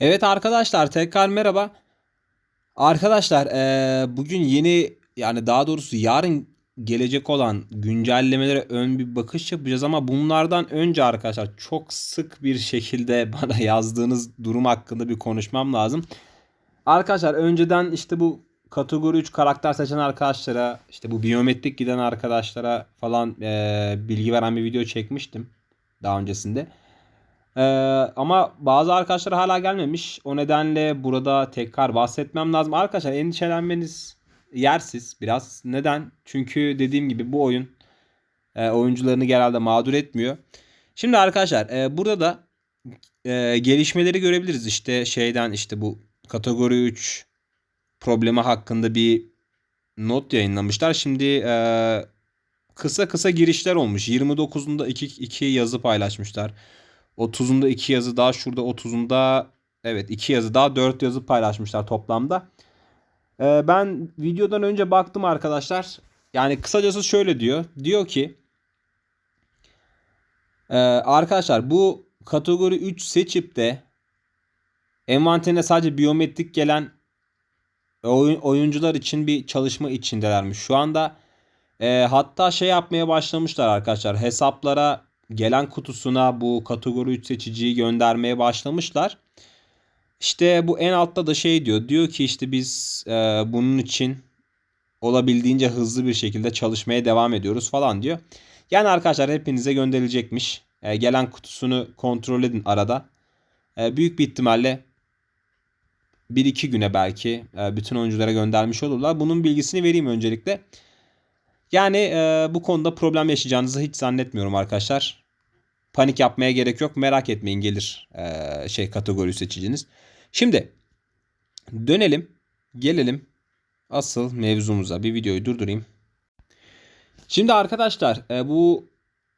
Evet arkadaşlar tekrar merhaba. Arkadaşlar eee, bugün yeni yani daha doğrusu yarın gelecek olan güncellemelere ön bir bakış yapacağız ama bunlardan önce arkadaşlar çok sık bir şekilde bana yazdığınız durum hakkında bir konuşmam lazım. Arkadaşlar önceden işte bu kategori 3 karakter seçen arkadaşlara işte bu biyometrik giden arkadaşlara falan eee, bilgi veren bir video çekmiştim daha öncesinde. Ee, ama bazı arkadaşlar hala gelmemiş. O nedenle burada tekrar bahsetmem lazım. Arkadaşlar endişelenmeniz yersiz biraz. Neden? Çünkü dediğim gibi bu oyun e, oyuncularını genelde mağdur etmiyor. Şimdi arkadaşlar e, burada da e, gelişmeleri görebiliriz. İşte şeyden işte bu kategori 3 problemi hakkında bir not yayınlamışlar. Şimdi e, kısa kısa girişler olmuş. 29'unda 2, 2 yazı paylaşmışlar. 30'unda 2 yazı daha şurada 30'unda evet 2 yazı daha 4 yazı paylaşmışlar toplamda. Ee, ben videodan önce baktım arkadaşlar. Yani kısacası şöyle diyor. Diyor ki e, arkadaşlar bu kategori 3 seçip de envanterine sadece biyometrik gelen oyun, oyuncular için bir çalışma içindelermiş. Şu anda e, hatta şey yapmaya başlamışlar arkadaşlar. Hesaplara gelen kutusuna bu kategori 3 seçiciyi göndermeye başlamışlar. İşte bu en altta da şey diyor. Diyor ki işte biz e, bunun için olabildiğince hızlı bir şekilde çalışmaya devam ediyoruz falan diyor. Yani arkadaşlar hepinize gönderilecekmiş. E, gelen kutusunu kontrol edin arada. E, büyük bir ihtimalle 1-2 güne belki e, bütün oyunculara göndermiş olurlar. Bunun bilgisini vereyim öncelikle. Yani e, bu konuda problem yaşayacağınızı hiç zannetmiyorum arkadaşlar. Panik yapmaya gerek yok. Merak etmeyin gelir e, şey kategori seçiciniz. Şimdi dönelim. Gelelim asıl mevzumuza. Bir videoyu durdurayım. Şimdi arkadaşlar e, bu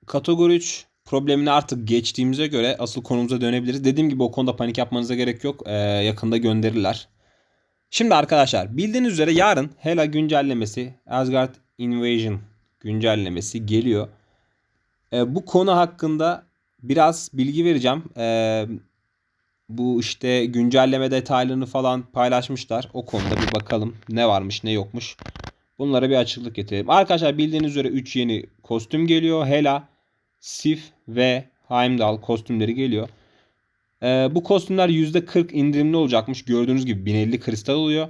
kategori 3 problemini artık geçtiğimize göre asıl konumuza dönebiliriz. Dediğim gibi o konuda panik yapmanıza gerek yok. E, yakında gönderirler. Şimdi arkadaşlar bildiğiniz üzere yarın Hela güncellemesi Asgard Invasion güncellemesi geliyor. E, bu konu hakkında biraz bilgi vereceğim. E, bu işte güncelleme detaylarını falan paylaşmışlar. O konuda bir bakalım ne varmış ne yokmuş. Bunlara bir açıklık getirelim. Arkadaşlar bildiğiniz üzere 3 yeni kostüm geliyor. Hela, Sif ve Heimdall kostümleri geliyor. Ee, bu kostümler %40 indirimli olacakmış. Gördüğünüz gibi 1050 kristal oluyor.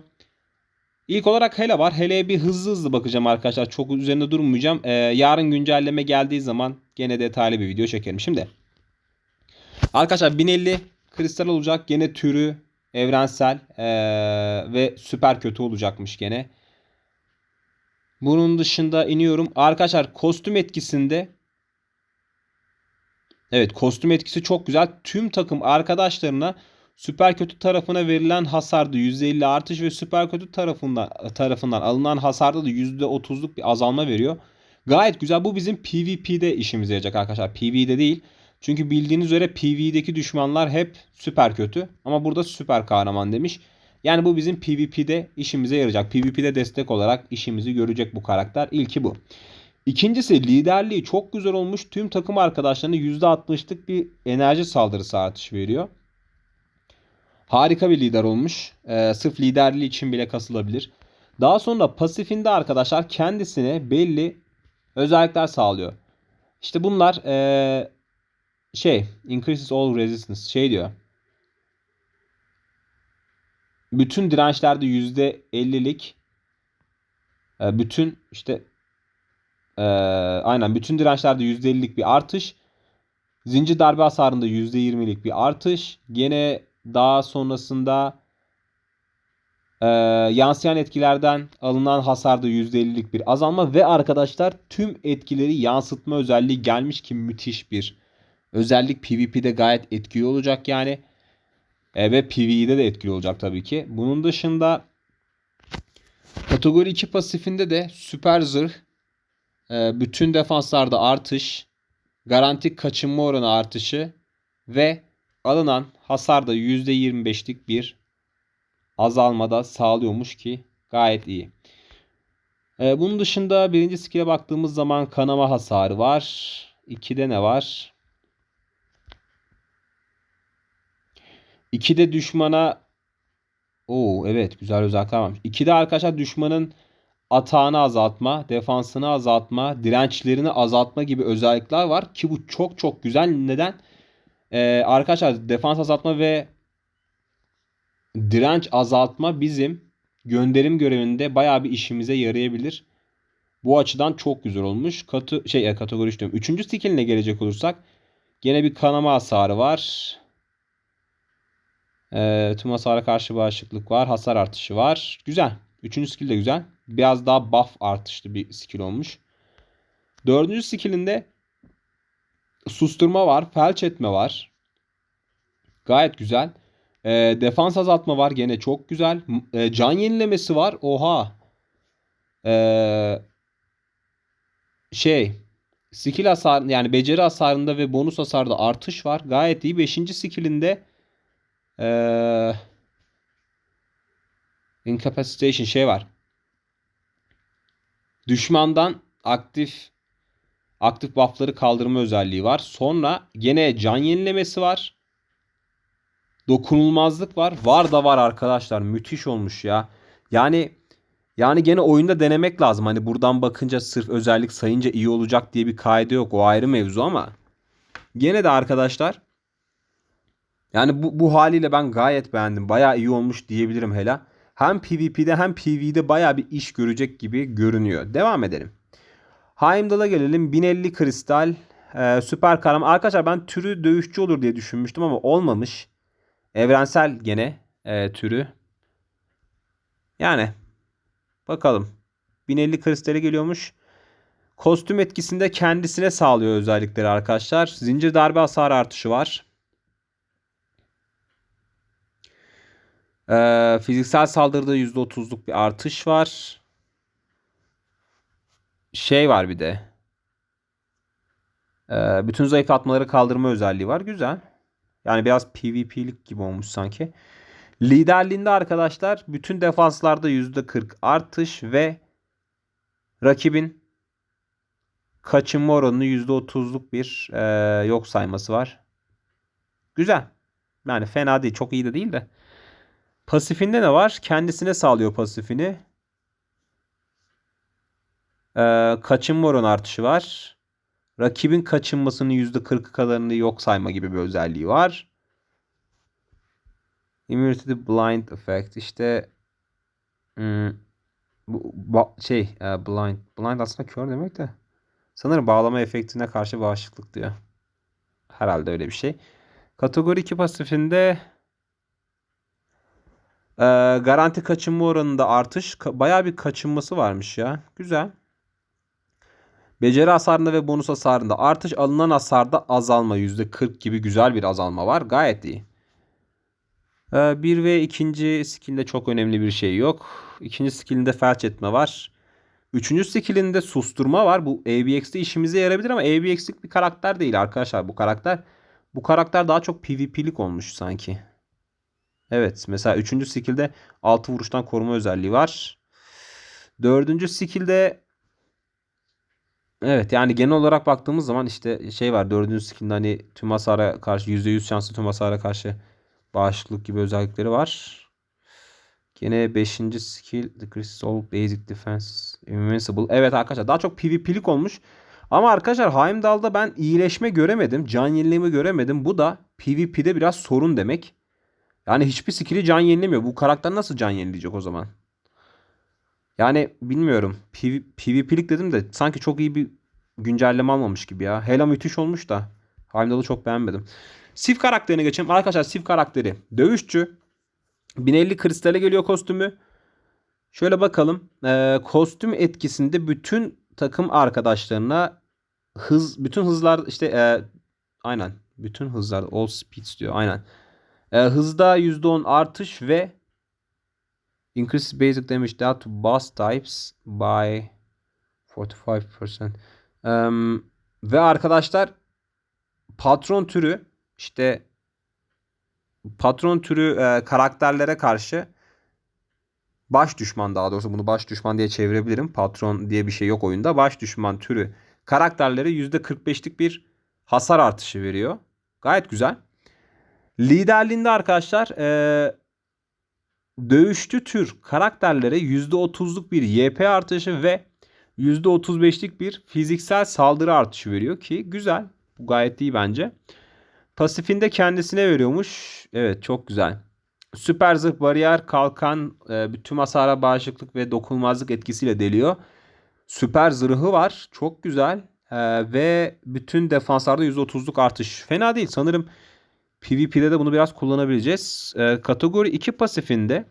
İlk olarak Hele var. Hele'ye bir hızlı hızlı bakacağım arkadaşlar. Çok üzerinde durmayacağım. Ee, yarın güncelleme geldiği zaman gene detaylı bir video çekerim. Şimdi arkadaşlar 1050 kristal olacak. Gene türü evrensel ee, ve süper kötü olacakmış gene. Bunun dışında iniyorum. Arkadaşlar kostüm etkisinde Evet kostüm etkisi çok güzel. Tüm takım arkadaşlarına süper kötü tarafına verilen hasarda %50 artış ve süper kötü tarafından tarafından alınan hasarda da %30'luk bir azalma veriyor. Gayet güzel. Bu bizim PvP'de işimize yarayacak arkadaşlar. PvE'de değil. Çünkü bildiğiniz üzere PvE'deki düşmanlar hep süper kötü. Ama burada süper kahraman demiş. Yani bu bizim PvP'de işimize yarayacak. PvP'de destek olarak işimizi görecek bu karakter. İlki bu. İkincisi liderliği çok güzel olmuş. Tüm takım arkadaşlarına %60'lık bir enerji saldırısı artış veriyor. Harika bir lider olmuş. Ee, sırf liderliği için bile kasılabilir. Daha sonra pasifinde arkadaşlar kendisine belli özellikler sağlıyor. İşte bunlar ee, şey increases all resistance şey diyor. Bütün dirençlerde %50'lik e, bütün işte e, aynen bütün dirençlerde %50'lik bir artış. Zincir darbe hasarında %20'lik bir artış. Gene daha sonrasında e, yansıyan etkilerden alınan hasarda %50'lik bir azalma ve arkadaşlar tüm etkileri yansıtma özelliği gelmiş ki müthiş bir özellik PvP'de gayet etkili olacak yani. E, ve PvE'de de etkili olacak tabii ki. Bunun dışında kategori 2 pasifinde de süper zırh e, bütün defanslarda artış, garanti kaçınma oranı artışı ve alınan hasarda %25'lik bir azalmada sağlıyormuş ki gayet iyi. Ee, bunun dışında birinci skill'e baktığımız zaman kanama hasarı var. 2'de ne var? 2 de düşmana Oo evet güzel özellikler varmış. 2 de arkadaşlar düşmanın atağını azaltma, defansını azaltma, dirençlerini azaltma gibi özellikler var ki bu çok çok güzel. Neden? Ee, arkadaşlar defans azaltma ve direnç azaltma bizim gönderim görevinde bayağı bir işimize yarayabilir. Bu açıdan çok güzel olmuş. Katı şey e, kategori 3 diyorum. Üçüncü skilline gelecek olursak gene bir kanama hasarı var. Ee, tüm hasara karşı bağışıklık var. Hasar artışı var. Güzel. Üçüncü skill de güzel. Biraz daha buff artışlı bir skill olmuş. Dördüncü skillinde susturma var. Felç etme var. Gayet güzel. E, defans azaltma var. Gene çok güzel. E, can yenilemesi var. Oha. E, şey. Skill hasar yani beceri hasarında ve bonus hasarda artış var. Gayet iyi. Beşinci skillinde ee, incapacitation şey var. Düşmandan aktif aktif buff'ları kaldırma özelliği var. Sonra gene can yenilemesi var. Dokunulmazlık var. Var da var arkadaşlar. Müthiş olmuş ya. Yani yani gene oyunda denemek lazım. Hani buradan bakınca sırf özellik sayınca iyi olacak diye bir kaide yok. O ayrı mevzu ama gene de arkadaşlar yani bu, bu haliyle ben gayet beğendim. Bayağı iyi olmuş diyebilirim hele. Hem PvP'de hem PvE'de bayağı bir iş görecek gibi görünüyor. Devam edelim. Heimdall'a gelelim. 1050 kristal. Ee, süper kahraman. Arkadaşlar ben türü dövüşçü olur diye düşünmüştüm ama olmamış. Evrensel gene e, türü. Yani bakalım. 1050 kristale geliyormuş. Kostüm etkisinde kendisine sağlıyor özellikleri arkadaşlar. Zincir darbe hasar artışı var. Ee, fiziksel saldırıda %30'luk bir artış var. Şey var bir de. Ee, bütün zayıf atmaları kaldırma özelliği var. Güzel. Yani biraz PvP'lik gibi olmuş sanki. Liderliğinde arkadaşlar bütün defanslarda %40 artış ve rakibin kaçınma oranını %30'luk bir e, yok sayması var. Güzel. Yani fena değil. Çok iyi de değil de. Pasifinde ne var? Kendisine sağlıyor pasifini. Ee, kaçınma oranı artışı var. Rakibin kaçınmasının %40 kadarını yok sayma gibi bir özelliği var. Immunity Blind Effect işte hmm, bu şey e, blind blind aslında kör demek de sanırım bağlama efektine karşı bağışıklık diyor. Herhalde öyle bir şey. Kategori 2 pasifinde ee, garanti kaçınma oranında artış. Baya bir kaçınması varmış ya. Güzel. Beceri hasarında ve bonus hasarında artış. Alınan hasarda azalma. %40 gibi güzel bir azalma var. Gayet iyi. Ee, bir ve ikinci skillinde çok önemli bir şey yok. İkinci skillinde felç etme var. Üçüncü skillinde susturma var. Bu ABX'de işimize yarayabilir ama ABX'lik bir karakter değil arkadaşlar bu karakter. Bu karakter daha çok PvP'lik olmuş sanki. Evet mesela 3. skill'de 6 vuruştan koruma özelliği var. 4. skill'de Evet yani genel olarak baktığımız zaman işte şey var 4. skill'de hani tüm hasara karşı %100 şanslı tüm hasara karşı bağışıklık gibi özellikleri var. Gene 5. skill Decrease All Basic Defense Invincible. Evet arkadaşlar daha çok PvP'lik olmuş. Ama arkadaşlar Heimdall'da ben iyileşme göremedim. Can yenileme göremedim. Bu da PvP'de biraz sorun demek. Yani hiçbir skill'i can yenilemiyor. Bu karakter nasıl can yenileyecek o zaman? Yani bilmiyorum. PV, PvP'lik dedim de sanki çok iyi bir güncelleme almamış gibi ya. Hela müthiş olmuş da. Heimdall'ı çok beğenmedim. Sif karakterine geçelim. Arkadaşlar Sif karakteri dövüşçü. 1050 kristale geliyor kostümü. Şöyle bakalım. Ee, kostüm etkisinde bütün takım arkadaşlarına hız bütün hızlar işte e, aynen bütün hızlar all speeds diyor aynen. E, hızda %10 artış ve increases basic damage dealt to boss types by 45%. Um, ve arkadaşlar patron türü işte patron türü e, karakterlere karşı baş düşman daha doğrusu bunu baş düşman diye çevirebilirim. Patron diye bir şey yok oyunda. Baş düşman türü karakterlere %45'lik bir hasar artışı veriyor. Gayet güzel. Liderliğinde arkadaşlar eee dövüşçü tür karakterlere %30'luk bir YP artışı ve %35'lik bir fiziksel saldırı artışı veriyor ki güzel. Bu gayet iyi bence. Pasifinde kendisine veriyormuş. Evet çok güzel. Süper zırh bariyer kalkan e, bütün hasara bağışıklık ve dokunulmazlık etkisiyle deliyor. Süper zırhı var. Çok güzel. E, ve bütün defanslarda %30'luk artış. Fena değil. Sanırım PvP'de de bunu biraz kullanabileceğiz. E, kategori 2 pasifinde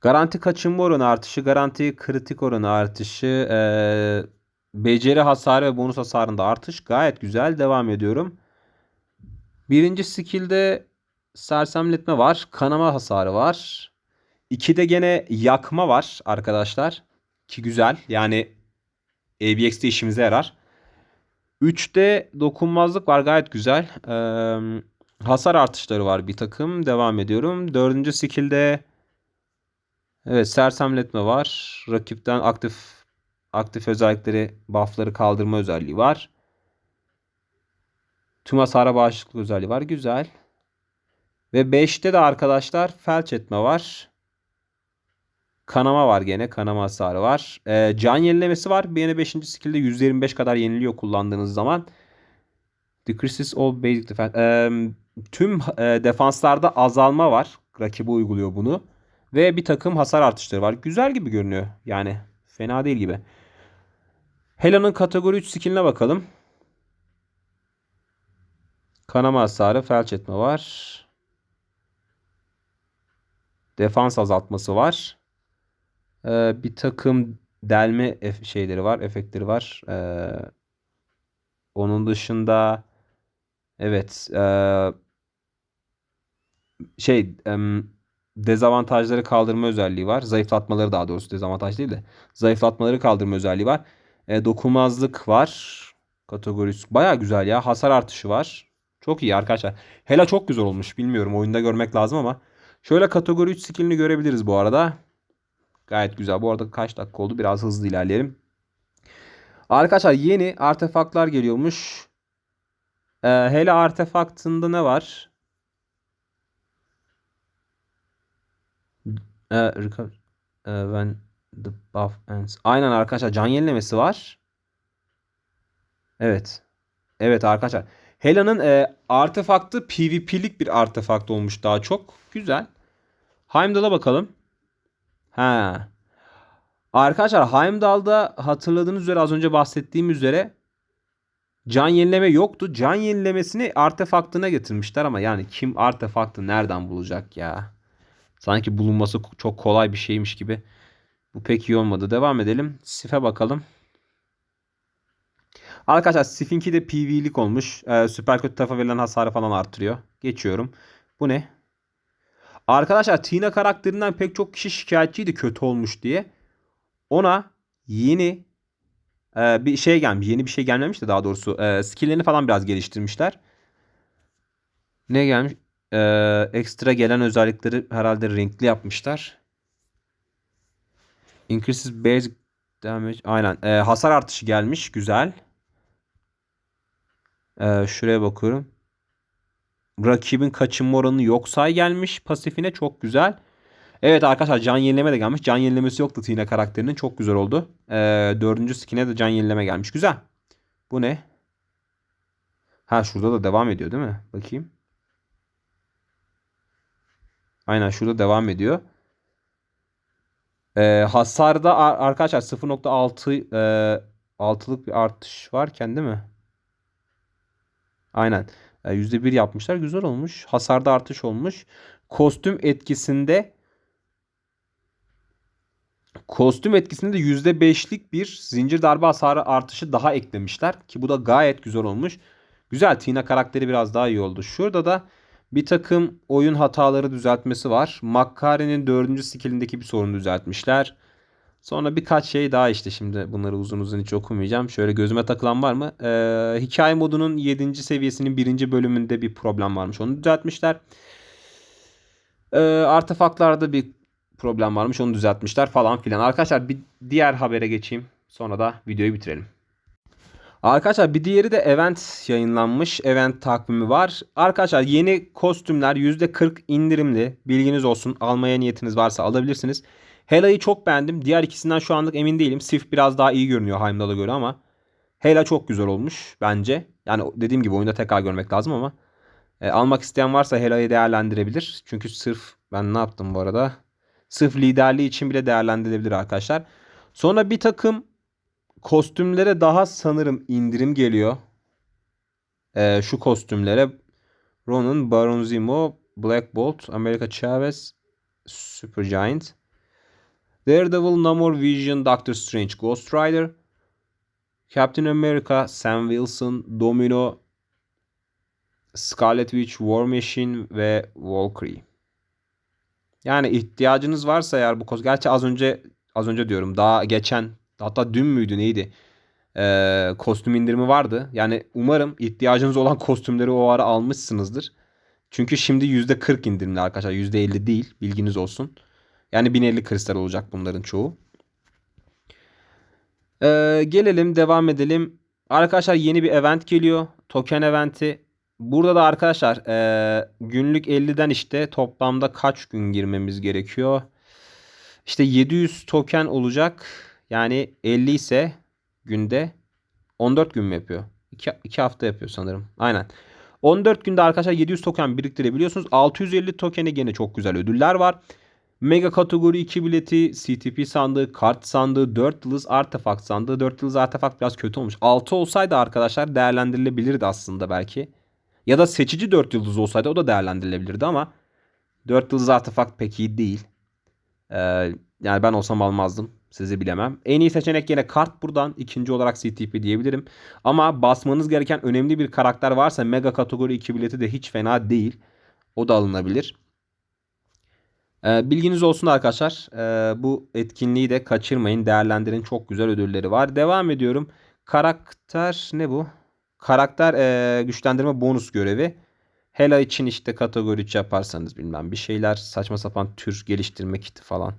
garanti kaçınma oranı artışı, garanti kritik oranı artışı, e, beceri hasarı ve bonus hasarında artış gayet güzel. Devam ediyorum. Birinci skill'de sersemletme var. Kanama hasarı var. 2'de gene yakma var arkadaşlar. Ki güzel. Yani ABX'de işimize yarar. 3'te dokunmazlık var gayet güzel. Ee, hasar artışları var bir takım. Devam ediyorum. 4. skill'de evet sersemletme var. Rakipten aktif aktif özellikleri buff'ları kaldırma özelliği var. Tüm hasara bağışıklık özelliği var. Güzel. Ve 5'te de arkadaşlar felç etme var. Kanama var gene. Kanama hasarı var. Ee, can yenilemesi var. Yine 5. skill'de %25 kadar yeniliyor kullandığınız zaman. Decreases all basic defense. Ee, tüm e, defanslarda azalma var. Rakibi uyguluyor bunu. Ve bir takım hasar artışları var. Güzel gibi görünüyor. Yani fena değil gibi. Hela'nın kategori 3 skilline bakalım. Kanama hasarı, felç etme var. Defans azaltması var. Ee, bir takım delme şeyleri var, efektleri var. Ee, onun dışında evet ee, şey em, dezavantajları kaldırma özelliği var. Zayıflatmaları daha doğrusu dezavantaj değil de zayıflatmaları kaldırma özelliği var. E, dokunmazlık var. Kategorisi baya güzel ya. Hasar artışı var. Çok iyi arkadaşlar. Hela çok güzel olmuş. Bilmiyorum oyunda görmek lazım ama. Şöyle kategori 3 skillini görebiliriz bu arada. Gayet güzel. Bu arada kaç dakika oldu? Biraz hızlı ilerleyelim. Arkadaşlar yeni artefaktlar geliyormuş. Ee, Hela artefaktında ne var? Ee, ee, when the buff ends. Aynen arkadaşlar can yenilemesi var. Evet. Evet arkadaşlar. Hela'nın e, artefaktı PvP'lik bir artefakt olmuş daha çok. Güzel. Heimdall'a bakalım. Ha. Arkadaşlar Heimdall'da hatırladığınız üzere az önce bahsettiğim üzere can yenileme yoktu. Can yenilemesini artefaktına getirmişler ama yani kim artefaktı nereden bulacak ya? Sanki bulunması çok kolay bir şeymiş gibi. Bu pek iyi olmadı. Devam edelim. Sif'e bakalım. Arkadaşlar Sif'inki de Pv'lik olmuş. Ee, süper kötü tarafa verilen hasarı falan artırıyor. Geçiyorum. Bu ne? Arkadaşlar Tina karakterinden pek çok kişi şikayetçiydi kötü olmuş diye. Ona yeni e, bir şey gelmiş. Yeni bir şey gelmemiş de daha doğrusu. E, skill'lerini falan biraz geliştirmişler. Ne gelmiş? E, ekstra gelen özellikleri herhalde renkli yapmışlar. Increases basic damage. Aynen. E, hasar artışı gelmiş. Güzel. E, şuraya bakıyorum. Rakibin kaçınma oranı yok say gelmiş. Pasifine çok güzel. Evet arkadaşlar can yenileme de gelmiş. Can yenilemesi yoktu Tina karakterinin. Çok güzel oldu. E, dördüncü skin'e de can yenileme gelmiş. Güzel. Bu ne? Ha şurada da devam ediyor değil mi? Bakayım. Aynen şurada devam ediyor. Ee, hasarda ar- arkadaşlar 0.6 e, 6'lık bir artış varken değil mi? Aynen. E, %1 yapmışlar. Güzel olmuş. Hasarda artış olmuş. Kostüm etkisinde kostüm etkisinde de %5'lik bir zincir darbe hasarı artışı daha eklemişler. Ki bu da gayet güzel olmuş. Güzel. Tina karakteri biraz daha iyi oldu. Şurada da bir takım oyun hataları düzeltmesi var. Makkari'nin dördüncü skillindeki bir sorunu düzeltmişler. Sonra birkaç şey daha işte şimdi bunları uzun uzun hiç okumayacağım. Şöyle gözüme takılan var mı? Ee, hikaye modunun 7. seviyesinin 1. bölümünde bir problem varmış. Onu düzeltmişler. Ee, artefaktlarda bir problem varmış. Onu düzeltmişler falan filan. Arkadaşlar bir diğer habere geçeyim. Sonra da videoyu bitirelim. Arkadaşlar bir diğeri de event yayınlanmış. Event takvimi var. Arkadaşlar yeni kostümler %40 indirimli. Bilginiz olsun. Almaya niyetiniz varsa alabilirsiniz. Hela'yı çok beğendim. Diğer ikisinden şu anlık emin değilim. Sif biraz daha iyi görünüyor Heimdall'a göre ama Hela çok güzel olmuş bence. Yani dediğim gibi oyunda tekrar görmek lazım ama e, almak isteyen varsa Hela'yı değerlendirebilir. Çünkü sırf ben ne yaptım bu arada? Sırf liderliği için bile değerlendirilebilir arkadaşlar. Sonra bir takım kostümlere daha sanırım indirim geliyor. Ee, şu kostümlere Ronan, Baron Zemo, Black Bolt, America Chavez, Supergiant, Daredevil, Namor, Vision, Doctor Strange, Ghost Rider, Captain America, Sam Wilson, Domino, Scarlet Witch, War Machine ve Valkyrie. Yani ihtiyacınız varsa eğer bu kostüm. Gerçi az önce az önce diyorum daha geçen hatta dün müydü neydi? Ee, kostüm indirimi vardı. Yani umarım ihtiyacınız olan kostümleri o ara almışsınızdır. Çünkü şimdi %40 indirimli arkadaşlar. %50 değil. Bilginiz olsun. Yani 1050 kristal olacak bunların çoğu. Ee, gelelim devam edelim. Arkadaşlar yeni bir event geliyor. Token eventi. Burada da arkadaşlar e, günlük 50'den işte toplamda kaç gün girmemiz gerekiyor? İşte 700 token olacak. Yani 50 ise günde 14 gün mü yapıyor? 2, 2 hafta yapıyor sanırım. Aynen. 14 günde arkadaşlar 700 token biriktirebiliyorsunuz. 650 tokene gene çok güzel ödüller var. Mega kategori 2 bileti, CTP sandığı, kart sandığı, 4 yıldız artefakt sandığı. 4 yıldız artefakt biraz kötü olmuş. 6 olsaydı arkadaşlar değerlendirilebilirdi aslında belki. Ya da seçici 4 yıldız olsaydı o da değerlendirilebilirdi ama 4 yıldız artefakt pek iyi değil. Ee, yani ben olsam almazdım. Sizi bilemem. En iyi seçenek yine kart buradan. ikinci olarak CTP diyebilirim. Ama basmanız gereken önemli bir karakter varsa Mega kategori 2 bileti de hiç fena değil. O da alınabilir. Ee, bilginiz olsun arkadaşlar. Ee, bu etkinliği de kaçırmayın. Değerlendirin. Çok güzel ödülleri var. Devam ediyorum. Karakter ne bu? Karakter e, güçlendirme bonus görevi. Hela için işte kategori 3 yaparsanız bilmem bir şeyler saçma sapan tür geliştirme kiti falan.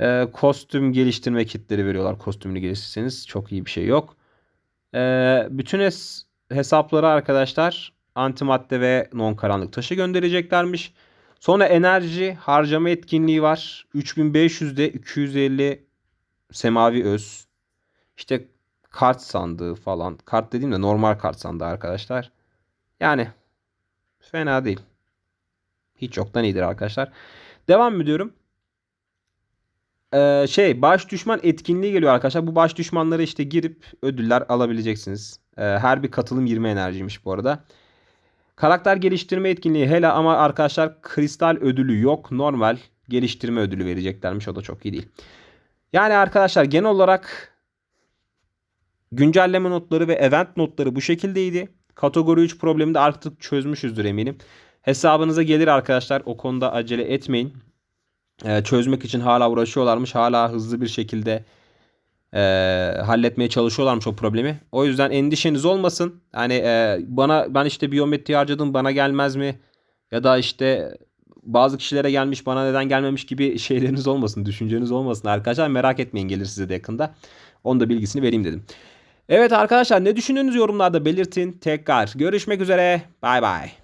E, kostüm geliştirme kitleri veriyorlar kostümünü geliştirirseniz. Çok iyi bir şey yok. E, bütün hes hesapları arkadaşlar antimadde ve non karanlık taşı göndereceklermiş. Sonra enerji harcama etkinliği var. 3500'de 250 semavi öz. İşte kart sandığı falan. Kart dediğim de normal kart sandığı arkadaşlar. Yani fena değil. Hiç yoktan iyidir arkadaşlar. Devam ediyorum. Ee, şey baş düşman etkinliği geliyor arkadaşlar. Bu baş düşmanları işte girip ödüller alabileceksiniz. Ee, her bir katılım 20 enerjiymiş bu arada. Karakter geliştirme etkinliği hele ama arkadaşlar kristal ödülü yok. Normal geliştirme ödülü vereceklermiş. O da çok iyi değil. Yani arkadaşlar genel olarak güncelleme notları ve event notları bu şekildeydi. Kategori 3 problemini de artık çözmüşüzdür eminim. Hesabınıza gelir arkadaşlar. O konuda acele etmeyin. Ee, çözmek için hala uğraşıyorlarmış. Hala hızlı bir şekilde e, halletmeye çalışıyorlarmış o problemi. O yüzden endişeniz olmasın. Hani e, bana ben işte biyometri harcadım bana gelmez mi? Ya da işte bazı kişilere gelmiş bana neden gelmemiş gibi şeyleriniz olmasın, düşünceniz olmasın arkadaşlar. Merak etmeyin gelir size de yakında. Onu da bilgisini vereyim dedim. Evet arkadaşlar ne düşündüğünüz yorumlarda belirtin. Tekrar görüşmek üzere. Bay bay.